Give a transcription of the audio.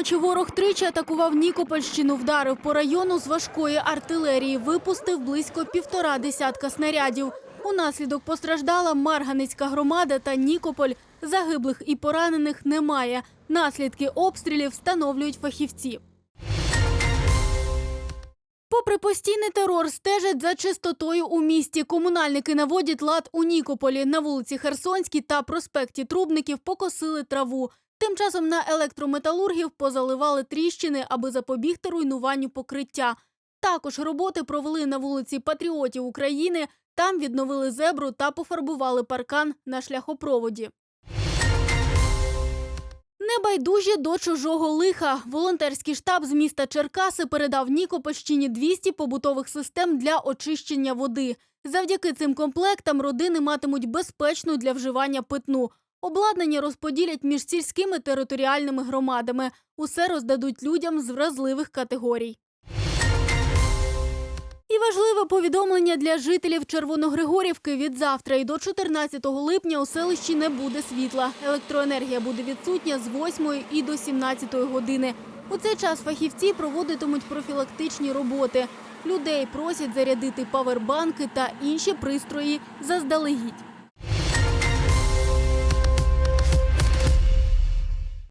ночі ворог тричі атакував Нікопольщину, вдарив по району з важкої артилерії, випустив близько півтора десятка снарядів. Унаслідок постраждала Марганицька громада та Нікополь. Загиблих і поранених немає. Наслідки обстрілів встановлюють фахівці. Попри постійний терор, стежать за чистотою у місті. Комунальники наводять лад у Нікополі. На вулиці Херсонській та проспекті Трубників покосили траву. Тим часом на електрометалургів позаливали тріщини, аби запобігти руйнуванню покриття. Також роботи провели на вулиці Патріотів України. Там відновили зебру та пофарбували паркан на шляхопроводі. Небайдужі до чужого лиха. Волонтерський штаб з міста Черкаси передав Нікопольщині 200 побутових систем для очищення води. Завдяки цим комплектам родини матимуть безпечну для вживання питну. Обладнання розподілять між сільськими територіальними громадами. Усе роздадуть людям з вразливих категорій. І важливе повідомлення для жителів Червоногригорівки від завтра і до 14 липня у селищі не буде світла. Електроенергія буде відсутня з 8 і до 17 години. У цей час фахівці проводитимуть профілактичні роботи. Людей просять зарядити павербанки та інші пристрої заздалегідь.